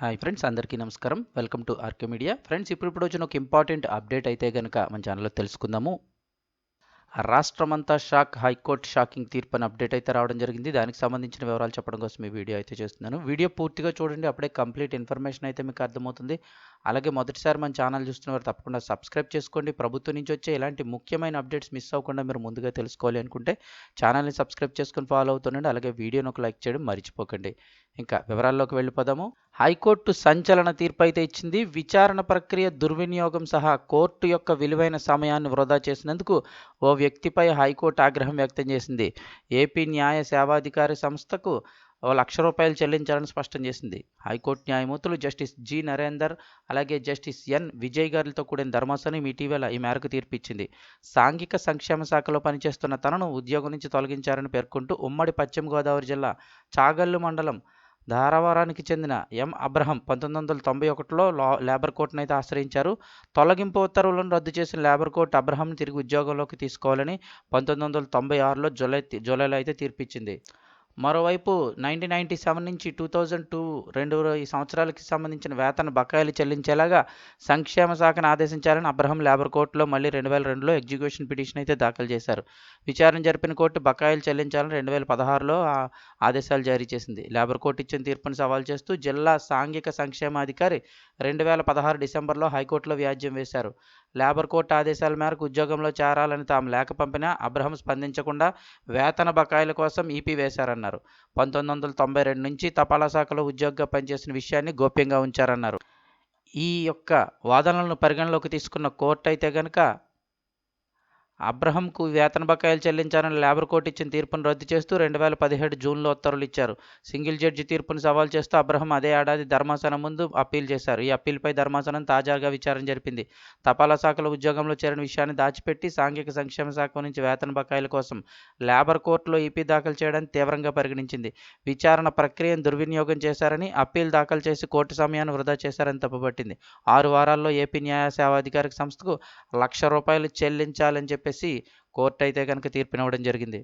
Hi friends అందరికీ నమస్కారం. Welcome to R K media. Friends ఇప్పుడు ఇప్పుడు వచ్చిన ఒక ఇంపార్టెంట్ అప్డేట్ అయితే కనుక మన ఛానల్లో తెలుసుకుందాము. రాష్ట్రమంతా షాక్ హైకోర్టు షాకింగ్ తీర్పు అని అప్డేట్ అయితే రావడం జరిగింది. దానికి సంబంధించిన వివరాలు చెప్పడం కోసం ఈ వీడియో అయితే చేస్తున్నాను. వీడియో పూర్తిగా చూడండి అప్పుడే కంప్లీట్ ఇన్ఫర్మేషన్ అయితే మీకు అర్థమవుతుంది. అలాగే మొదటిసారి మన ఛానల్ చూస్తున్న వారు తప్పకుండా సబ్స్క్రైబ్ చేసుకోండి. ప్రభుత్వం నుంచి వచ్చే ఇలాంటి ముఖ్యమైన అప్డేట్స్ మిస్ అవ్వకుండా మీరు ముందుగా తెలుసుకోవాలి అనుకుంటే ఛానల్ని సబ్స్క్రైబ్ చేసుకుని ఫాలో అవుతుండండి. అలాగే వీడియోని ఒక లైక్ చేయడం మర్చిపోకండి. ఇంకా వివరాల్లోకి వెళ్ళిపోదాము. హైకోర్టు సంచలన తీర్పు అయితే ఇచ్చింది. విచారణ ప్రక్రియ దుర్వినియోగం సహా కోర్టు యొక్క విలువైన సమయాన్ని వృధా చేసినందుకు ఓ వ్యక్తిపై హైకోర్టు ఆగ్రహం వ్యక్తం చేసింది. ఏపీ న్యాయ సేవాధికారి సంస్థకు లక్ష రూపాయలు చెల్లించాలని స్పష్టం చేసింది. హైకోర్టు న్యాయమూర్తులు జస్టిస్ జి. నరేందర్ అలాగే జస్టిస్ ఎన్. విజయ్ గారితో కూడిన ధర్మాసనం ఇటీవల ఈ మేరకు తీర్పిచ్చింది. సాంఘిక సంక్షేమ శాఖలో పనిచేస్తున్న తనను ఉద్యోగం నుంచి తొలగించారని పేర్కొంటూ ఉమ్మడి పశ్చిమ గోదావరి జిల్లా చాగల్లు మండలం ధారవారానికి చెందిన ఎం. అబ్రహం పంతొమ్మిది వందల తొంభై ఒకటిలో లేబర్ కోర్టును అయితే ఆశ్రయించారు. తొలగింపు ఉత్తర్వులను రద్దు చేసిన లేబర్ కోర్టు అబ్రహం తిరిగి ఉద్యోగంలోకి తీసుకోవాలని పంతొమ్మిది వందల తొంభై ఆరులో జూలై జూలైలో అయితే తీర్పిచ్చింది. మరోవైపు నైన్టీన్ నైన్టీ సెవెన్ నుంచి టూ థౌజండ్ టూ రెండు ఈ సంవత్సరాలకి సంబంధించిన వేతన బకాయిలు చెల్లించేలాగా సంక్షేమ శాఖను ఆదేశించాలని అబ్రహం లేబర్ కోర్టులో మళ్ళీ రెండు వేల రెండులో ఎగ్జిక్యూషన్ పిటిషన్ అయితే దాఖలు చేశారు. విచారణ జరిపిన కోర్టు బకాయిలు చెల్లించాలని రెండు వేల పదహారులో ఆదేశాలు జారీ చేసింది. లేబర్ కోర్టు ఇచ్చిన తీర్పును సవాల్ చేస్తూ జిల్లా సాంఘిక సంక్షేమాధికారి రెండు వేల పదహారు డిసెంబర్లో హైకోర్టులో వ్యాజ్యం వేశారు. లేబర్ కోర్టు ఆదేశాల మేరకు ఉద్యోగంలో చేరాలని తాము లేఖ పంపినా అబ్రహం స్పందించకుండా వేతన బకాయిల కోసం ఈపీ వేశారన్నారు. పంతొమ్మిది వందల తొంభై రెండు నుంచి తపాలా శాఖలో ఉద్యోగంగా పనిచేసిన విషయాన్ని గోప్యంగా ఉంచారన్నారు. ఈ యొక్క వాదనలను పరిగణలోకి తీసుకున్న కోర్టు అయితే కనుక అబ్రహంకు వేతన బకాయిలు చెల్లించాలని లేబర్ కోర్టు ఇచ్చిన తీర్పును రద్దు చేస్తూ రెండు వేల పదిహేడు జూన్లో ఉత్తర్వులు ఇచ్చారు సింగిల్ జడ్జి తీర్పును సవాల్ చేస్తూ అబ్రహం అదే ఏడాది ధర్మాసనం ముందు అప్పీల్ చేశారు. ఈ అప్పీల్పై ధర్మాసనం తాజాగా విచారణ జరిపింది. తపాలా శాఖలో ఉద్యోగంలో చేరిన విషయాన్ని దాచిపెట్టి సాంఘిక సంక్షేమ శాఖ నుంచి వేతన బకాయిల కోసం లేబర్ కోర్టులో ఈపీ దాఖలు చేయడాన్ని తీవ్రంగా పరిగణించింది. విచారణ ప్రక్రియను దుర్వినియోగం చేశారని అప్పీల్ దాఖలు చేసి కోర్టు సమయాన్ని వృధా చేశారని తప్పుపట్టింది. ఆరు వారాల్లో ఏపీ న్యాయ సేవాధికారిక సంస్థకు లక్ష రూపాయలు చెల్లించాలని చెప్పి చెప్పేసి కోర్టు అయితే కనుక తీర్పునివ్వడం జరిగింది.